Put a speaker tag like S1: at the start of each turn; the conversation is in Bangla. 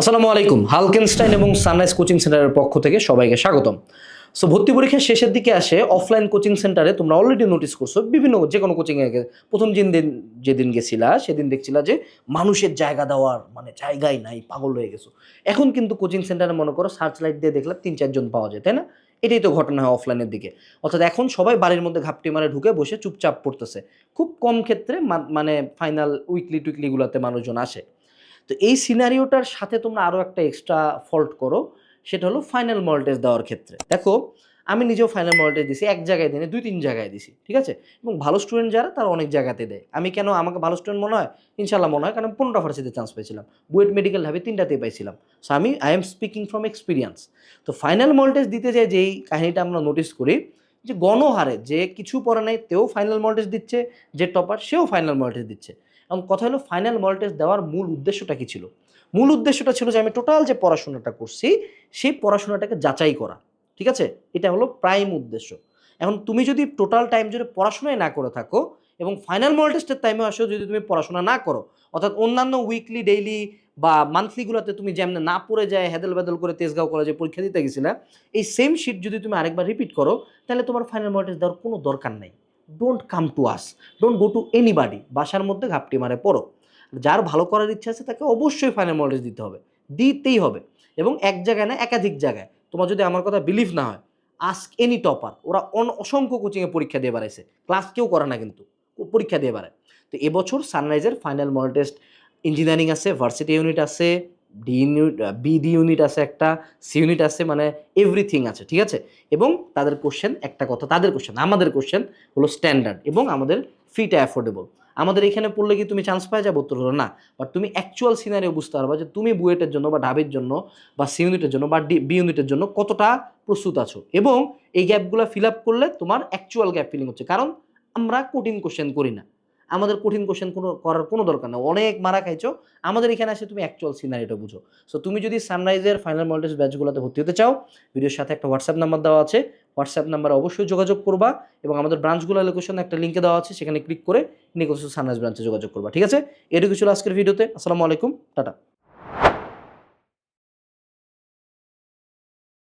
S1: আসসালামু আলাইকুম, হালকেনস্টাইন এবং সানরাইজ কোচিং সেন্টারের পক্ষ থেকে সবাইকে স্বাগতম। সো ভর্তি পরীক্ষার শেষের দিকে আসে অফলাইন কোচিং সেন্টারে তোমরা অলরেডি নোটিস করছ বিভিন্ন যে কোনো কোচিংয়ে প্রথম দিন দিন যেদিন গেছিলা, সেদিন দেখছিলা যে মানুষের জায়গা দেওয়ার মানে জায়গাই নাই, পাগল হয়ে গেছো। এখন কিন্তু কোচিং সেন্টারে মনে করো সার্চ লাইট দিয়ে দেখলে তিন চারজন পাওয়া যায়, তাই না? এটাই তো ঘটনা হয় অফলাইনের দিকে। অর্থাৎ এখন সবাই বাড়ির মধ্যে ঘাপটি মারে ঢুকে বসে চুপচাপ পড়তেছে। খুব কম ক্ষেত্রে মানে ফাইনাল উইকলি টুইকলিগুলোতে মানুষজন আসে। তো এই সিনারিওটার সাথে তোমরা আরও একটা এক্সট্রা ফল্ট করো, সেটা হলো ফাইনাল মল্টেজ দেওয়ার ক্ষেত্রে। দেখো, আমি নিজেও ফাইনাল মল্টেজ দিছি, এক জায়গায় দিনে দুই তিন জায়গায় দিছি, ঠিক আছে? এবং ভালো স্টুডেন্ট যারা, তারা অনেক জায়গাতে দেয়। আমি কেন, আমাকে ভালো স্টুডেন্ট মনে হয়? ইনশাল্লাহ মনে হয়, কারণ পনেরোটা ভার্সিতে চান্স পেয়েছিলাম। বুয়েট মেডিকেল ল্যাবে তিনটাতেই পাইছিলাম। সো আমি I am speaking from experience তো ফাইনাল মল্টেজ দিতে যায় যেই কাহিনিটা আমরা নোটিস করি, যে গণহারে যে কিছু পরে নাই, তেও ফাইনাল মল্টেজ দিচ্ছে, যে টপার সেও ফাইনাল মল্টেজ দিচ্ছে। এবং কথা হলো ফাইনাল মল্টেজ দেওয়ার মূল উদ্দেশ্যটা কী ছিল? মূল উদ্দেশ্যটা ছিল যে আমি টোটাল যে পড়াশোনাটা করছি, সেই পড়াশোনাটাকে যাচাই করা, ঠিক আছে? এটা হলো প্রাইম উদ্দেশ্য। এখন তুমি যদি টোটাল টাইম জুড়ে পড়াশোনাই না করে থাকো এবং ফাইনাল মল টেস্টের টাইমে আসেও যদি তুমি পড়াশোনা না করো, অর্থাৎ অন্যান্য উইকলি ডেইলি বা মান্থলিগুলোতে তুমি যেমন না পড়ে যায়, হেদল বেদল করে তেজগাঁও কলেজে পরীক্ষা দিতে গেছিলে, এই সেম শিট যদি তুমি আরেকবার রিপিট করো, তাহলে তোমার ফাইনাল মল টেস্ট দেওয়ার কোনো দরকার নেই। Don't come to us don't go to anybody বাসার মধ্যে ঘাপটি মারে, পড়ো। যার ভালো করার ইচ্ছা আছে তাকে অবশ্যই ফাইনাল টেস্ট দিতে হবে। দিতেই হবে। এবং এক জায়গায় না, একাধিক জায়গায়। তোমার যদি আমার কথা বিলিভ না হয় আস্ক এনি টপার ওরা অন অসংখ্য কোচিংয়ে পরীক্ষা দিয়ে বেড়াইছে। ক্লাস কেউ করে না কিন্তু। পরীক্ষা দিয়ে বেড়ায়। তো এবছর সানরাইজের ফাইনাল মডেল টেস্ট ইঞ্জিনিয়ারিং আছে ভার্সিটি ইউনিট আছে D unit B D unit আছে একটা সি ইউনিট আছে মানে এভরিথিং আছে, ঠিক আছে? এবং তাদের কোশ্চেন একটা কথা, তাদের কোশ্চেন আমাদের কোশ্চেন হলো স্ট্যান্ডার্ড এবং আমাদের ফিটা অ্যাফোর্ডেবল আমাদের এখানে পড়লে কি তুমি চান্স পাওয়া যাবে? উত্তর হলো না। বাট তুমি অ্যাকচুয়াল সিনারিও বুঝতে পারবা যে তুমি বুয়েটের জন্য বা ডাবের জন্য বা সি ইউনিটের জন্য বা ডি বি ইউনিটের জন্য কতটা প্রস্তুত আছো? এবং এই গ্যাপগুলো ফিল আপ করলে তোমার অ্যাকচুয়াল গ্যাপ ফিলিং হচ্ছে। কারণ আমরা কঠিন কোশ্চেন করি না। আমাদের কঠিন কোশ্চেন কোনো, করার কোনো দরকার নেই। অনেক মারা খাইছো, আমাদের এখানে আসে তুমি অ্যাকচুয়াল সিনারিটা বুঝো। সো তুমি যদি সানরাইজের ফাইনাল মল্টেজ ব্যাচগুলোতে ভর্তি হতে চাও ভিডিওর সাথে একটা হোয়াটসঅ্যাপ নাম্বার দেওয়া আছে। হোয়াটসঅ্যাপ নাম্বারে অবশ্যই যোগাযোগ করবা এবং আমাদের ব্রাঞ্চগুলো লোকেশন একটা লিঙ্কে দেওয়া আছে, সেখানে ক্লিক করে নিকোস সানরাইজ ব্রাঞ্চে যোগাযোগ করবা। ঠিক আছে? এটুকু ছিল আজকের ভিডিওতে আসসালামু আলাইকুম। টাটা।